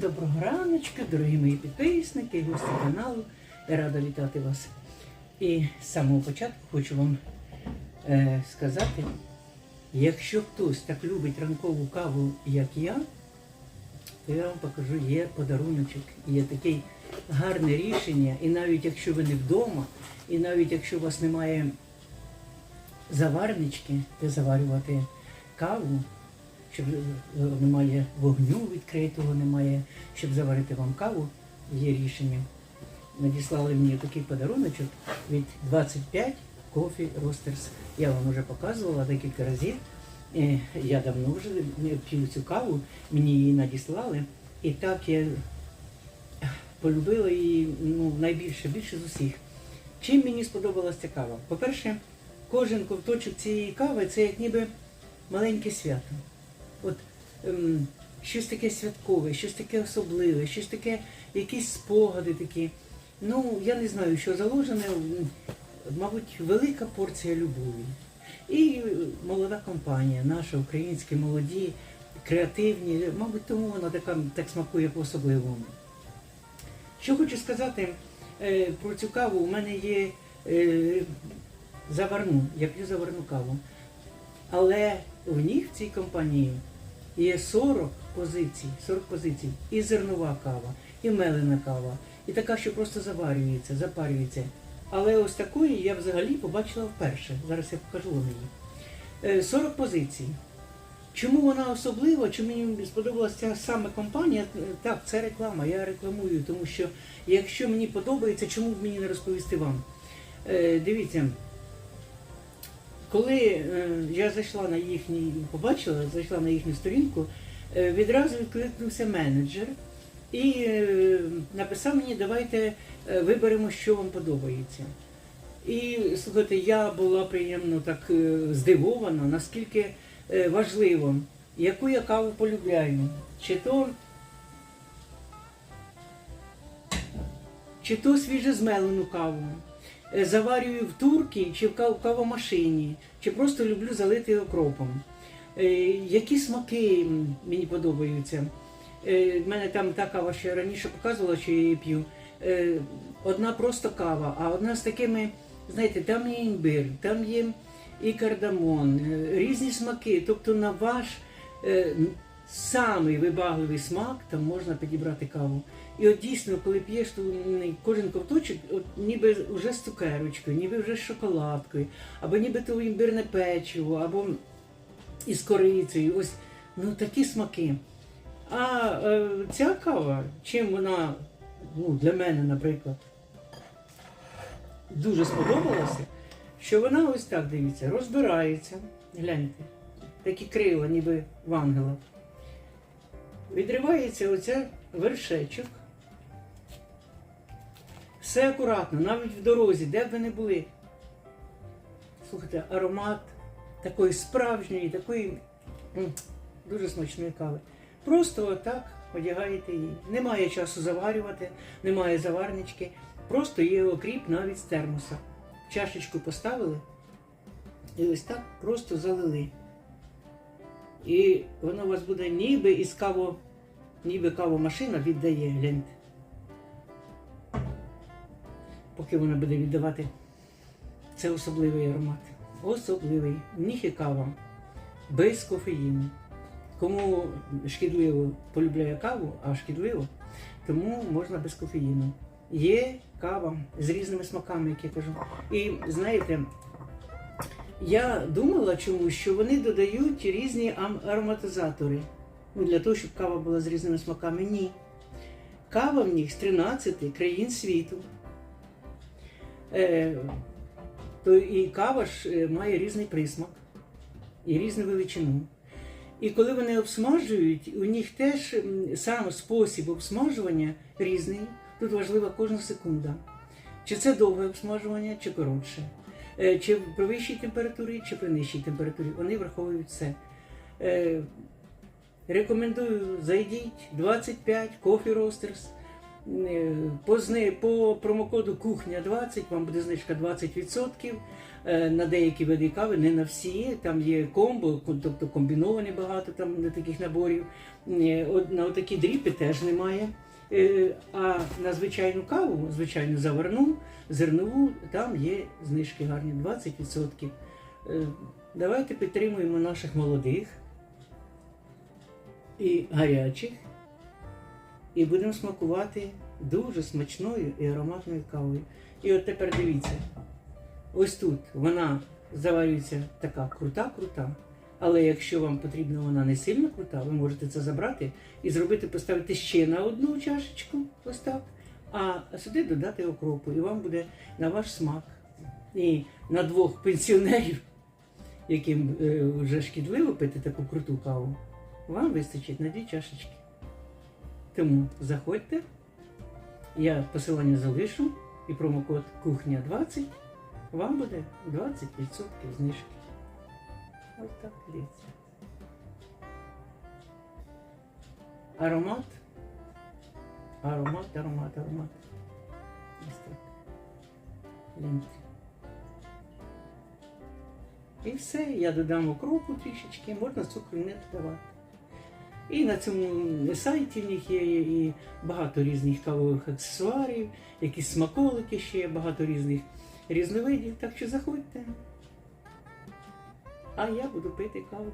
Доброго раночку, дорогі мої підписники, гості каналу. Я рада вітати вас. І з самого початку хочу вам е, сказати, якщо хтось так любить ранкову каву, як я, то я вам покажу, є подаруночок, є таке гарне рішення. І навіть якщо ви не вдома, і навіть якщо у вас немає заварнички, де заварювати каву, щоб е, немає вогню відкритого, немає, щоб заварити вам каву, є рішення. Надіслали мені такий подаруночок від 25 Coffee Roasters. Я вам вже показувала декілька разів. Е, Я давно вже п'ю цю каву, мені її надіслали. І так я полюбила її ну, найбільше, більше з усіх. Чим мені сподобалася ця кава? По-перше, кожен ковточок цієї кави це як ніби маленьке свято. От ем, щось таке святкове, щось таке особливе, щось таке, якісь спогади такі. Ну, я не знаю, що заложене, мабуть, велика порція любові. І молода компанія, наша українські молоді, креативні, мабуть, тому вона така так смакує по-особливому. Що хочу сказати е, про цю каву, у мене є е, заварну, я п'ю заварну каву. Але в них в цій компанії є 40 позицій, 40 позицій. І зернова кава, і мелена кава, і така, що просто заварюється, запарюється. Але ось такої я взагалі побачила вперше. Зараз я покажу вам її. Е, 40 позицій. Чому вона особлива? Чому мені сподобалася ця саме компанія? Е, Так, це реклама, я рекламую, тому що якщо мені подобається, чому б мені не розповісти вам? Е, дивіться, коли е, я зайшла на їхній, побачила, зайшла на їхню сторінку, е, відразу відкликнувся менеджер і е, написав мені, давайте е, виберемо, що вам подобається. І слухайте, я була приємно так е, здивована, наскільки е, важливо, яку я каву полюбляю. Чи то, чи то свіжезмелену каву. Е, Заварюю в турці чи в кав- кавомашині, чи просто люблю залити окропом. Е, Які смаки мені подобаються? Е, В мене там та кава, що я раніше показувала, що я її п'ю. Е, Одна просто кава, а одна з такими, знаєте, там є імбир, там є і кардамон, е, різні смаки. Тобто на ваш е, самий вибагливий смак там можна підібрати каву. І от дійсно, коли п'єш, то кожен ковточок, от ніби вже з цукерочкою, ніби вже з шоколадкою, або ніби то імбирне печиво, або із корицею. Ось ну такі смаки. А е, ця кава, чим вона ну, для мене, наприклад, дуже сподобалася, що вона ось так дивіться, розбирається. Гляньте, такі крила, ніби в ангела. Відривається оця вершечок. Все акуратно, навіть в дорозі, де б ви не були. Слухайте, аромат такої справжньої, такої дуже смачної кави. Просто отак одягаєте її. Немає часу заварювати, немає заварнички. Просто є окріп навіть з термоса. Чашечку поставили і ось так просто залили. І воно у вас буде ніби із каво, ніби кавомашина віддає, гляньте. Поки вона буде віддавати. Це особливий аромат. Особливий. Є кава без кофеїну. Кому шкідливо полюбляє каву, а шкідливо, тому можна без кофеїну. Є кава з різними смаками, як я кажу. І знаєте, я думала чомусь, що вони додають різні ароматизатори. Ну, для того, щоб кава була з різними смаками. Ні. Кава в них з 13 країн світу. Е, то і кава ж е, має різний присмак і різну величину. І коли вони обсмажують, у них теж сам спосіб обсмажування різний. Тут важлива кожна секунда. Чи це довге обсмажування, чи коротше. Е, Чи при вищій температурі, чи при нижчій температурі. Вони враховують все. Е, Рекомендую, зайдіть 25 Coffee Roasters. Е, По, по промокоду кухня 20 вам буде знижка 20% е, на деякі види кави, не на всі. Там є комбо, тобто комбіновані багато там на таких наборів. На такі дріпи теж немає. Е, А на звичайну каву, звичайну заварну, зернову, там є знижки гарні 20%. Е, Давайте підтримуємо наших молодих і гарячих. І будемо смакувати дуже смачною і ароматною кавою. І от тепер дивіться, ось тут вона заварюється така крута-крута. Але якщо вам потрібна вона не сильно крута, ви можете це забрати і зробити, поставити ще на одну чашечку, ось так, а сюди додати окропу, і вам буде на ваш смак. І на двох пенсіонерів, яким е, вже шкідливо пити таку круту каву, вам вистачить на дві чашечки. Тому заходьте, я посилання залишу і промокод кухня 20 вам буде 20% знижки. Ось так дивіться. Аромат. Аромат, аромат, аромат. Ось так. Гляньте. І все, я додам окропу трішечки, можна цукру не додавати. І на цьому сайті в них є і багато різних кавових аксесуарів, якісь смаколики ще є, багато різних різновидів. Так що заходьте. А я буду пити каву.